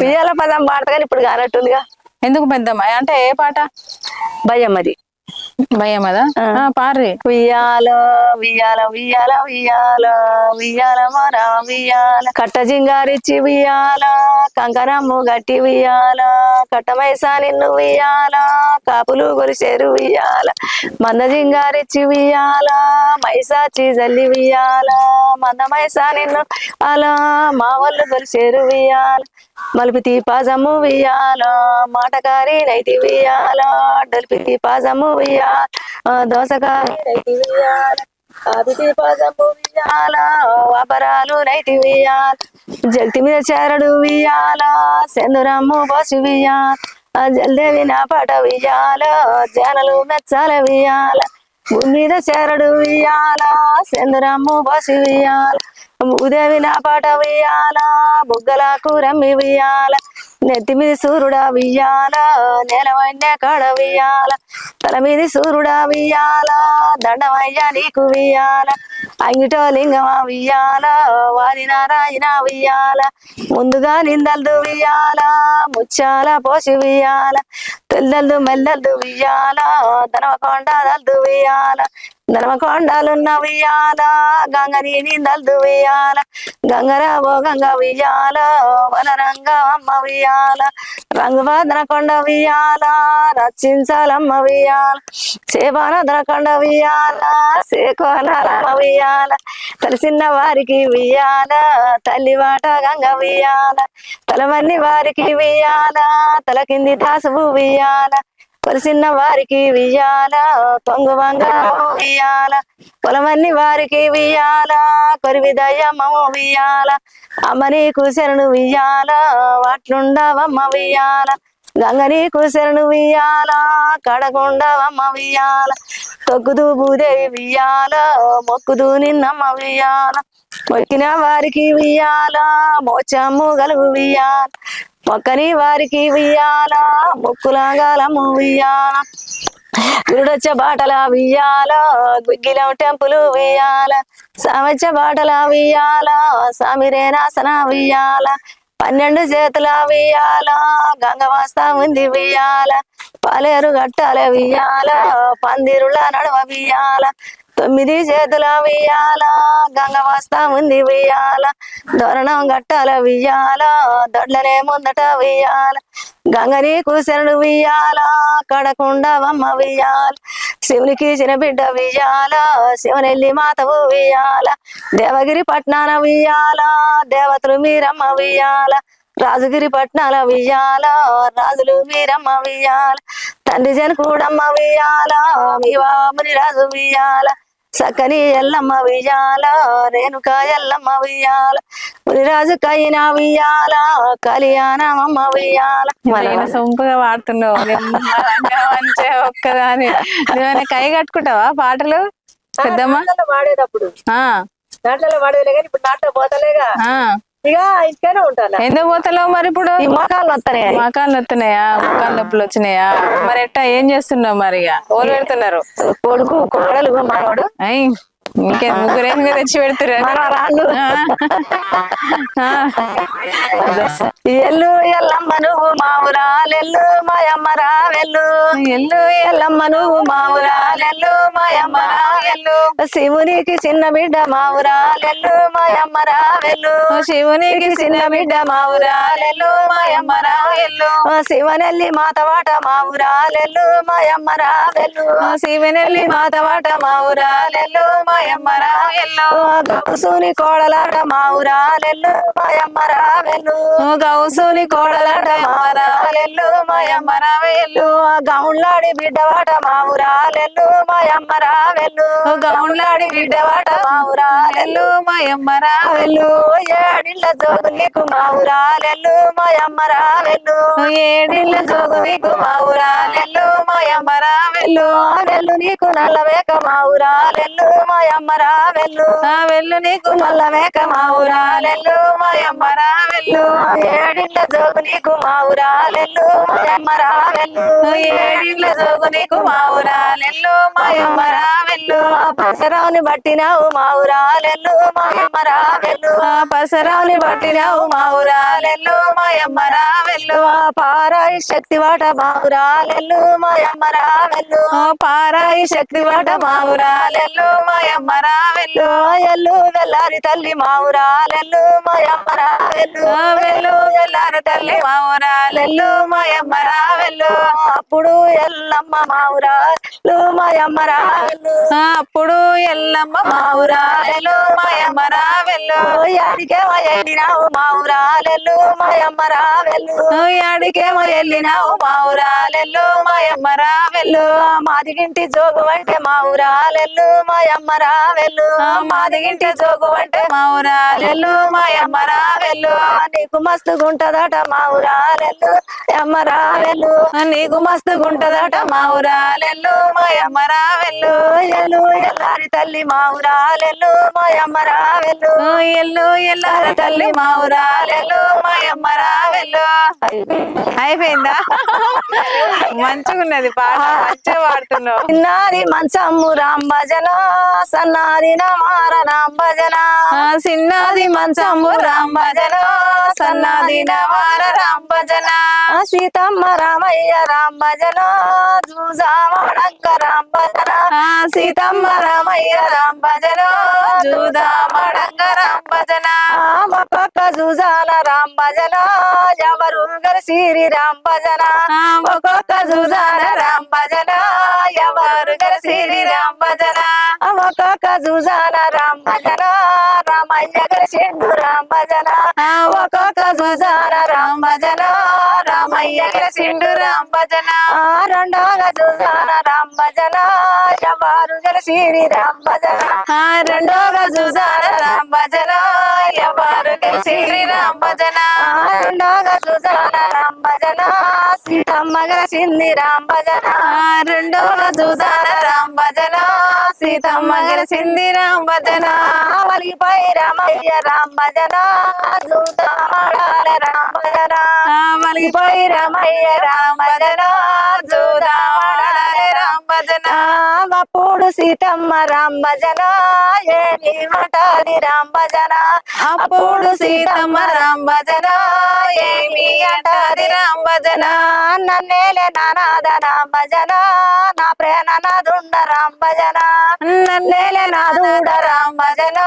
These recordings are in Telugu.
ఉయ్యాల పదం పాడతా కానీ ఇప్పుడు కానట్టుందిగా ఎందుకు పెద్దమ్మ అంటే ఏ పాట? భయం అది. భయం అదా? పార్రి. ఉయ్యాల ఉయ్యాల ఉయ్యాల ఉయ్యాల ఉయ్యాల మరా ఉయ్యాల. కట్ట జింగారిచ్చి ఉయ్యాల కంకరమ్ము గట్టి ఉయ్యాల కట్టమైసా నిన్ను ఉయ్యాల కాపులు గొలిసేరు ఉయ్యాల. మంద జింగారిచ్చి ఉయ్యాల మైసా చీజల్లి ఉయ్యాల మంద మైసా నిన్ను అలా మా వాళ్ళు గొలిసేరు ఉయ్యాల. మలుపు తీపాజమ్ము ఉయ్యాల మాటకారి నైతి ఉయ్యాల డలిపి పాజమ్ము ఉయ్యాల. ఆ, దోసకాయ వాపరాలు నైతి ఉయ్యాల జల్తి మీద చేరడు ఉయ్యాల సెందురమ్ము పశు ఉయ్యాల జల్దేవి నా పాట వియాల జనలు మెచ్చాల వియాల భూమి మీద చేరడు వియాల సెందురమ్ము పశు వియాల భూదేవి నా పాట వియాల బుగ్గల కూరమ్మి ఉయ్యాల నెత్తి మీద సూర్యుడా వియ్యాల నేల వన్య వియ్యాల తల మీద సూర్యుడా వియ్యాల దండమయ్య నీకు వియ్యాల అంగిటో లింగమా వియ్యాల వారి నారాయణ వియ్యాల ముందుగా నిందల్దు వియ్యాల ముచ్చాల పోసి వియ్యాల తెల్లల్దు మెల్లల్దు వియ్యాల ధనమకొండ దల్దు వియ్యాల ధర్మకొండలున్న వియ్యాల గంగని నిందల్దు వియ్యాల గంగరావో గంగ వియ్యాల వనరంగ అమ్మ వియాల రంగువాదన కొండ వియ్యాల రచించాలమ్మ వియ్యాల సేవానదన కొండ వియ్యాల సేకోనాలమ్మ వియ్యాల తెలిసిన వారికి వియ్యాల తల్లివాట గంగ వియ్యాల తలవన్ని వారికి వియ్యాల తల కింది దాసువు వియ్యాల కొలిసిన వారికి వియ్యాల పొంగు వంగ పొలమన్ని వారికి వియాల కొరివి దయ్యమ్మము వియాల అమ్మని కూసెరను వియాల వాట్లుండవమ్మ వియాల గంగని కూసెరను వియాల కడకుండవమ్మ వియాల తొక్కుదు భూదేవి వియ్యాల మొక్కుదు నిన్నమ్మ వియాల మొక్కిన వారికి వియ్యాల మోచమ్ము గలుగు వియ్యాల మొక్కని వారికి వియ్యాల ముక్కులాగాలము వియ్యాల గురుడొచ్చ బాటల వియ్యాల గుగ్గిలం టెంపులు వియ్యాల సామచ్చ బాటల వియ్యాల సామిరేనాసన వియ్యాల పన్నెండు చేతుల వియ్యాల గంగవాస్త ఉంది వియ్యాల పాలేరు గట్టాల వియ్యాల పందిరుల నడవ వియ్యాల తొమ్మిది చేతుల వియ్యాల వస్తా ఉంది వియ్యాల దొరణం గట్టాల వియ్యాల దొడ్లనే ముందట వేయాల గంగని కూసెరడు కడకుండా కడకుండవమ్మ వియ్యాల శివునికి చిన్న బిడ్డ వియ్యాల శివనెల్లి మాతవు వేయాల దేవగిరి పట్నాన వియాల దేవతలు మీరమ్మ వియ్యాల రాజగిరి పట్నాల వియాల రాజులు మీరమ్మ వియ్యాల తండ్రి జన కూడమ్మ వేయాల మీ వాముని రాజు వియ్యాల సక్కని ఎల్లమ్మ వియ్యాల రేణుక ఎల్లమ్మ వియ్యాల మునిరాజు కయ్యిన వియ్యాల కళ్యాణమమ్మ వియ్యాల నేను సొంపుగా వాడుతున్నావు మంచిగా ఒక్కదాని. నువ్వేమైనా కై కట్టుకుంటావా పాటలు? పెద్దమ్మ? వాడేటప్పుడు దాంట్లో వాడేలే కానీ ఇప్పుడు దాంట్లో పోతలేగా. ఇక ఇంట్లోనే ఉంటాను? ఎందుకు పోతలేవు మరి ఇప్పుడు? మోకాలు వస్తాయి మకాలు వస్తున్నాయా మకాలు నొప్పులు వచ్చినాయా? మరి ఎట్టా ఏం చేస్తున్నావు మరి ఇక ఓలు పెడుతున్నారు. కొడుకు కోడలు మనవాడు ఇంకే ముగ్గురేంగా తెచ్చి పెడుతున్నారు మనవరాళ్ళు ఎల్లు ఎల్లమ్మ నువ్వు మావురాలెల్లు మాయమ్మ రావెల్లు. ఎల్లు ఎల్లమ్మ నువ్వు మావురాలెల్లు మాయమ్మ రావెల్లు. శివునికి చిన్న బిడ్డ మావురాలెల్లు మాయమ్మ రావెల్లు. శివునికి చిన్న బిడ్డ మావురాలెల్లు మాయమ్మ రావెల్లు. శివనెల్లి మాతవాట మావురాలెల్లు మాయమ్మ రావెల్లు. శివనెల్లి మాతవాట మావురాలెల్లు మాయమ్మ రావెల్లు గౌసుని కోడలాట మావురాలెల్లు మాయమ్మ రావెల్లు గౌసుని కోడలాట మావురాలెల్లు మాయమ్మ రావెల్లు గౌన్లాడి బిడ్డవాట మావురాలెల్లు మాయమ్మ రావెల్లు గౌన్లాడి బిడ్డవాట మావురాలెల్లు మాయమ్మ రావెల్లు ఏడిళ్ళ జోగు నీకు మావురాలెల్లు మాయమ్మ రావెల్లు ఏడిళ్ళ జోగు నీకు మావురాలెల్లు మాయమ్మ రావెల్లు ఆడెల్లు నీకు నల్లవేక మావురాలెల్లు మాయమ్మ మాయమ్మరా వెళ్ళు ఆ వెళ్ళు నీకు నల్ల మేక మా ఊరాలెల్లు మాయమ్మరా వెళ్ళు ఏడిండ్ల జోగు నీకు మా ఊరాలెల్లు మాయమ్మరా వెళ్ళు ఏడిళ్ళ జోగు నీకు మా ఊరాలెల్లు మాయమ్మరా వెళ్ళు పసరావుని బట్టినావు మా ఊరాలెల్లు మాయమ్మరా వెళ్ళు ఆ పసరావుని పట్టినావు మా ఊరాలెల్లు మాయమ్మరా వెళ్ళు ఆ పారాయి శక్తి వాట మా ఊరాలెల్లు మాయమ్మరా వెళ్ళు ఆ పారాయి శక్తి వాట మా ఊరాలెల్లు మాయమ్మరా వెళ్ళు ఎల్లు వెళ్ళారి తల్లి మా ఊరాలెల్లు మాయమ్మరా వెళ్ళు వెళ్ళు వెళ్ళారు తల్లి మా ఊరాలెల్లు మాయమ్మరా వెళ్ళు అప్పుడు ఎల్లమ్మ మా ఊరాలు మాయమ్మరా వెళ్ళు అప్పుడు ఎల్లమ్మ మా ఊరాలెల్లు మాయమ్మరా వెళ్ళు వెళ్ళినావు మా ఊరాలెల్లు మాయమ్మరా వెళ్ళు వెళ్ళినావు మా ఊరాలెల్లు మాయమ్మరా వెళ్ళు మాదిగింటి జోగు అంటే మా ఊరాలెల్లు మాయమ్మరా వెళ్ళు ఆ మాదిగింటి జోగు అంటే మా ఊరాలెల్లు మాయమ్మరా వెళ్ళు నీకు మస్తుగుంటదట మా ఊరాలెల్లు అమ్మరా వెళ్ళు ఆ నీకు మస్తుగుంటదట మా ఊరాలెల్లు మాయమ్మరా వెళ్ళు ఎల్లు ఎల్లారి తల్లి మా ఊరాలెల్లు మాయమ్మరా వెళ్ళు ఓ ఎల్లు ఎల్లారు తల్లి మా ఊరాలెల్లు మాయమ్మరా వెళ్ళు అయిపోయిందా? మంచిగున్నది పాట మంచిగా పాడుతున్నావు. చిన్నారి మంచమ్ము రాం భజన సన్నారి నమార నాం భజన. సిన్నది మంచము రామ్ భజన. సన్నది నవార రామ్ భజన. సీతమ్మ రామయ్య రాం భజన. జూజామడంక రాం భజన. సీతమ్మ రామయ్య రామ్ భజన. జూదా మడంగ రామ్ భజన. ఆ ఒక్కొక్క జూజాల రాం భజన. ఎవరు గరసిరి రాం భజన. ఆ ఒక్కొక్క జూదాన ఆ ఒక్కొక్క జూజాల రాం భజన రామయ్య గరసిండు రాం భజన ఒక్కొక్క జూదాన రామ్ భజన రామయ్య కలిసిండు రామ్ భజన రెండోగ జూజాల రాం భజన ఎవరు గరసిరి రాం భజన రెండోగా జూదాన రామ్ భజన ఎవరు కలిసి రామ్ భజన రెండోగ జూజాల రాం భజన సీతమ్మ గరసింది రాం భజన రెండోగా జూదాన రామ్ భజన సీతమ్మ గెలిచింది రామ్ భజన వలిపై రామయ్య రాం భజన జూదాల రాం భజన మలిగిపోయి రామయ్య రామ్ భజన రామ్ భజన అప్పుడు సీతమ్మ రాం భజన ఏమి మాటాది రాం భజన అప్పుడు సీతమ్మ రామ్ భజన ఏమి అంటాది రామ్ భజన నన్నేలే నానాద రాం భజన నా ప్రేణ నాదుండ రాం భజన. నన్నేలే నాదూడ రామ్ భజన.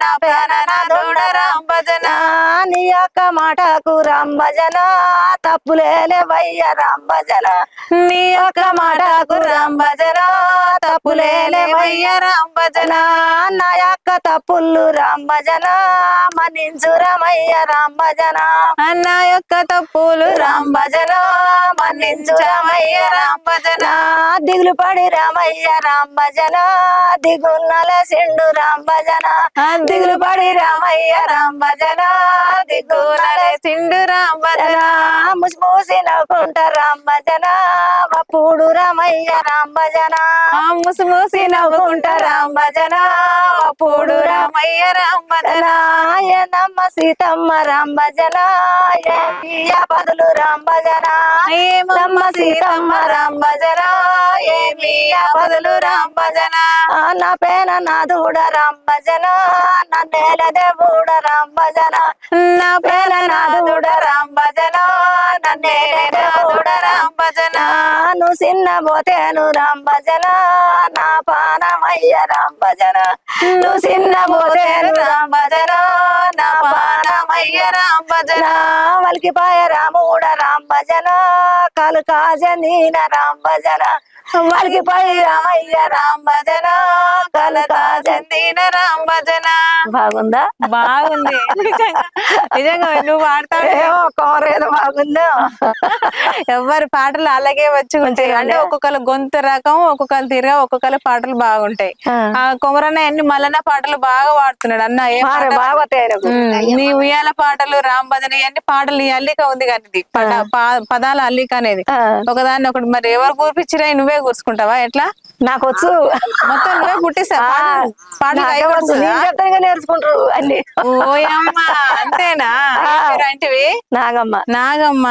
నా రామ్ భజన నీ యొక్క మాటకు రాం భజన తప్పులేలే వయ్య రాం భజన నీ యొక్క మాటకు రామ్ భజన తప్పులేలే వయ్య రామ్ భజన నా యొక్క తప్పులు రాం భజన మన్నించు రామయ్య రాం భజన అన్న యొక్క తప్పులు రామ్ భజన మన్నించు రామయ్య రామ్ భజన దిగులు పడి రామయ్య రాం భజన దిగున్నల సిండు రాం భజన దిగులు పడి రామయ్య రామ్ భజన సిండు రామ్ ముసిమూసి నవ్వుకుంట రాం భజన అప్పుడు రామయ్య రాం భజన ఆ ముసి ముసి నవ్వుకుంటా రామ్ అప్పుడు రామయ్య రామ్ ఏనమ్మ సీతమ్మ రాం భజన ఏ పదులు రాం భజన ఏమమ్మ సీతమ్మ రామ్ భజన ఏమి రామ్ నా పేన నా దూడ రాం భజన నా నేల దేవుడ రాం భజన నా పేర నాదుడ భజన. నన్నే నాదుడ భజన. ను చిన్న పోతేను రాం భజన. నా పానమయ్య రాం భజన. ను చిన్న పోతేను రామ్ భజన. నా పానమయ్య రామ్ భజన. వలికి పాయ రాముడ రాం భజన. కాలు కాజనీన రాం భజన. వాళ్ళకి పై రామయ్య రామ్ భజన కలకా చందీన రామ్ భజన బాగుందా? బాగుంది. నిజంగా నువ్వు పాడతావు ఏమో కోరేది బాగుందో? ఎవరి పాటలు అలాగే వచ్చి ఉంటాయి. అంటే ఒక్కొక్కరు గొంతు రకం ఒక్కొక్కరు తీరుగా ఒక్కొక్కరు పాటలు బాగుంటాయి. ఆ. కొమరన్న అన్ని మల్లన్న పాటలు బాగా పాడుతున్నాడు అన్న ఏ నీ ఉయ్యాల పాటలు రామ్ భజన ఇవన్నీ పాటలు అల్లిక ఉంది కానీ పదాల అల్లిక అనేది. ఒకదాన్ని ఒకటి మరి ఎవరు కూర్పించిరా నువ్వే కూర్చుకుంటావా ఎట్లా? నాకు వచ్చు మొత్తం నువ్వే నేర్చుకుంటారు అన్ని. ఓయమ్మ అంతేనా? అంటివి నాగమ్మ. నాగమ్మ.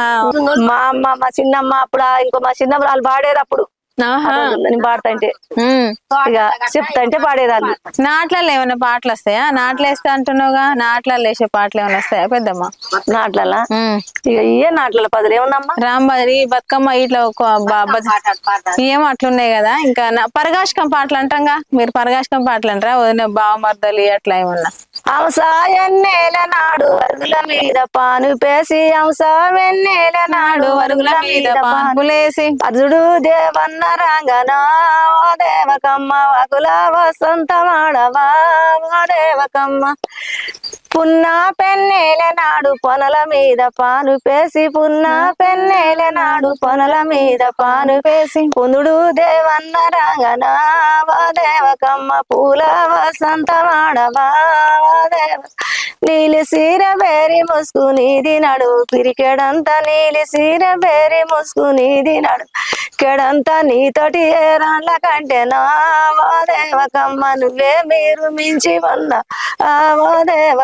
మా అమ్మ మా చిన్నమ్మ అప్పుడు ఇంకో మా చిన్నమ్మ వాళ్ళు పాడేది అప్పుడు. నేను పాడతాంటే ఉమ్. ఇక చెప్తాంటే పాడేదాన్ని. నాట్లలో ఏమైనా పాటలు వస్తాయా? నాట్లు వేస్తా అంటున్నావుగా? నాట్లలో వేసే పాటలు ఏమైనా వస్తాయా పెద్దమ్మ? నాట్లలా. ఇక ఇయే నాట్ల పదులు? ఏముందమ్మా? రాంబరి బతుకమ్మ ఇట్లా ఏం అట్లున్నాయి కదా. ఇంకా నా- పరగాశకం పాటలు అంటాంగా? మీరు పరగాశకం పాటలు అంటారా? వదిన బావమర్దలి అట్లా ఏమన్నా? హంస ఎన్నేల నాడు వరుగుల మీద పాను పేసి వెన్నెల నాడు వరుగుల మీద పాన్పులేసి అర్జుడు దేవన్న రంగనా ఓ దేవకమ్మ వకుల వసంత మాడవా ఓ దేవకమ్మ. పున్నా పెన్నెల నాడు పొనల మీద పాను పేసి పున్నా పెన్నెల నాడు పొనల మీద పాను పేసి. పునుడు దేవన్న రంగనా? దేవకమ్మ పూల వసంత మాడవా దేవ. నీలి సీర బేరి ముసుకునిది నడు పిరికెడంతా నీలి సీర బేరి ముసుకునిది నడు. కెడంతా నీతోటి ఏ రాళ్ళ కంటే నా దేవకమ్మ నువ్వే మీరు మించి వన్న ఆ దేవ